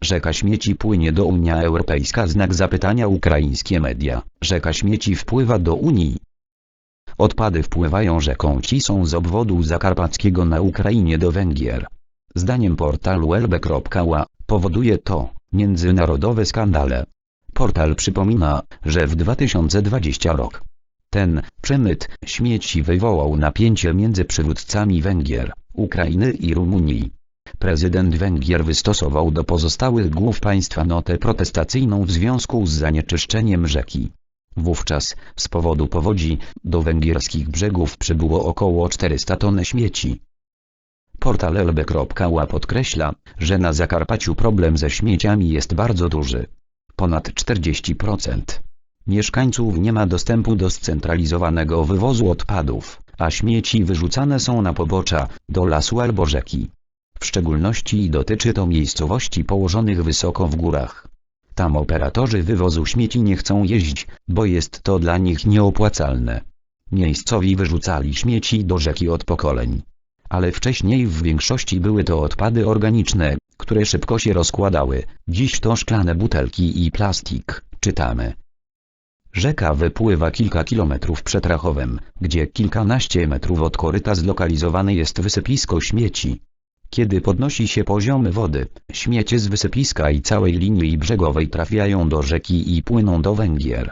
Rzeka śmieci płynie do Unia Europejska znak zapytania ukraińskie media. Rzeka śmieci wpływa do Unii. Odpady wpływają rzeką Cisą z obwodu zakarpackiego na Ukrainie do Węgier. Zdaniem portalu lb.ła powoduje to międzynarodowe skandale. Portal przypomina, że w 2020 rok ten przemyt śmieci wywołał napięcie między przywódcami Węgier, Ukrainy i Rumunii. Prezydent Węgier wystosował do pozostałych głów państwa notę protestacyjną w związku z zanieczyszczeniem rzeki. Wówczas, z powodu powodzi, do węgierskich brzegów przybyło około 400 ton śmieci. Portal lb.ła podkreśla, że na Zakarpaciu problem ze śmieciami jest bardzo duży. Ponad 40% mieszkańców nie ma dostępu do scentralizowanego wywozu odpadów, a śmieci wyrzucane są na pobocza, do lasu albo rzeki. W szczególności dotyczy to miejscowości położonych wysoko w górach. Tam operatorzy wywozu śmieci nie chcą jeździć, bo jest to dla nich nieopłacalne. Miejscowi wyrzucali śmieci do rzeki od pokoleń. Ale wcześniej w większości były to odpady organiczne, które szybko się rozkładały, dziś to szklane butelki i plastik, czytamy. Rzeka wypływa kilka kilometrów przed Rachowem, gdzie kilkanaście metrów od koryta zlokalizowane jest wysypisko śmieci. Kiedy podnosi się poziom wody, śmiecie z wysypiska i całej linii brzegowej trafiają do rzeki i płyną do Węgier.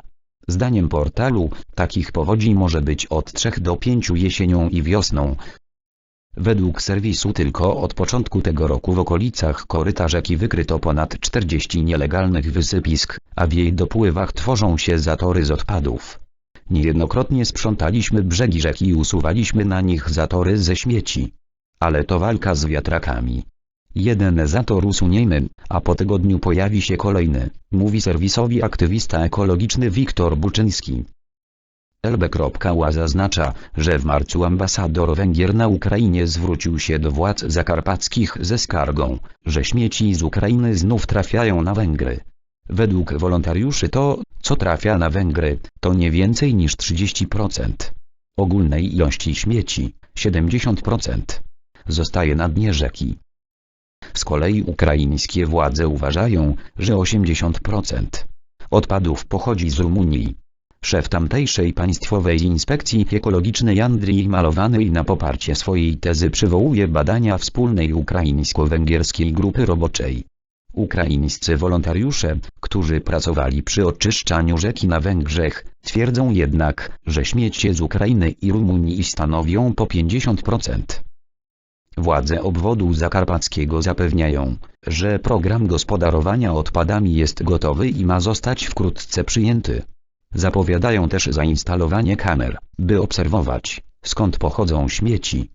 Zdaniem portalu, takich powodzi może być od 3 do 5 jesienią i wiosną. Według serwisu tylko od początku tego roku w okolicach koryta rzeki wykryto ponad 40 nielegalnych wysypisk, a w jej dopływach tworzą się zatory z odpadów. Niejednokrotnie sprzątaliśmy brzegi rzeki i usuwaliśmy na nich zatory ze śmieci. Ale to walka z wiatrakami. Jeden zator usuniemy, a po tygodniu pojawi się kolejny, mówi serwisowi aktywista ekologiczny Wiktor Buczyński. LB.ła zaznacza, że w marcu ambasador Węgier na Ukrainie zwrócił się do władz zakarpackich ze skargą, że śmieci z Ukrainy znów trafiają na Węgry. Według wolontariuszy to, co trafia na Węgry, to nie więcej niż 30% ogólnej ilości śmieci, 70% zostaje na dnie rzeki. Z kolei ukraińskie władze uważają, że 80% odpadów pochodzi z Rumunii. Szef tamtejszej Państwowej Inspekcji Ekologicznej Andrii Malowany na poparcie swojej tezy przywołuje badania wspólnej ukraińsko-węgierskiej grupy roboczej. Ukraińscy wolontariusze, którzy pracowali przy oczyszczaniu rzeki na Węgrzech, twierdzą jednak, że śmiecie z Ukrainy i Rumunii stanowią po 50%. Władze obwodu zakarpackiego zapewniają, że program gospodarowania odpadami jest gotowy i ma zostać wkrótce przyjęty. Zapowiadają też zainstalowanie kamer, by obserwować, skąd pochodzą śmieci.